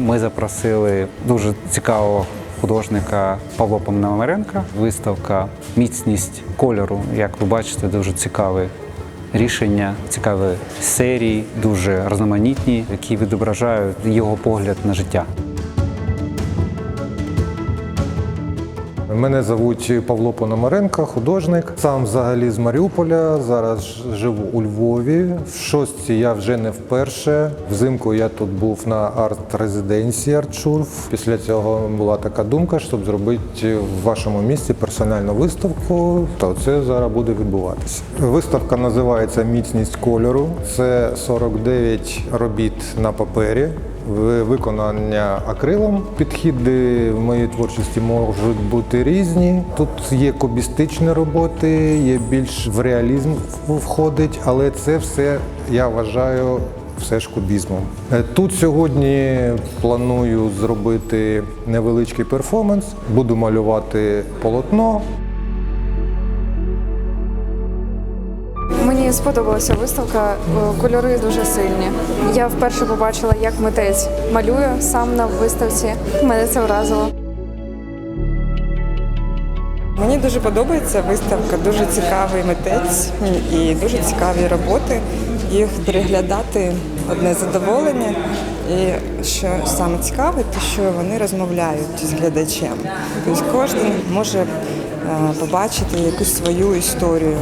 Ми запросили дуже цікавого художника Павла Пономаренка. Виставка Міцність кольору. Як ви бачите, дуже цікаве рішення, цікаві серії, дуже різноманітні, які відображають його погляд на життя. Мене звуть Павло Пономаренко, художник. Сам взагалі з Маріуполя. Зараз живу у Львові. В шостці я вже не вперше. Взимку я тут був на арт-резиденції Артшурф. Після цього була така думка, щоб зробити в вашому місті персональну виставку. То це зараз буде відбуватися. Виставка називається Міцність кольору. Це 49 робіт на папері. Виконання акрилом. Підходи в моїй творчості можуть бути різні. Тут є кубістичні роботи, є більш в реалізм входить, але це все я вважаю. Все ж кубізмом. Е, Тут сьогодні планую зробити невеличкий перформанс. Буду малювати полотно. Сподобалася виставка, е, кольори дуже сильні. Я вперше побачила, як митець малює сам на виставці. Мене це вразило. Мені дуже подобається виставка, дуже цікавий митець і дуже цікаві роботи. Їх переглядати одне задоволення. І що саме цікаве, те, що вони розмовляють з глядачем. Тобто кожен може е, побачити якусь свою історію.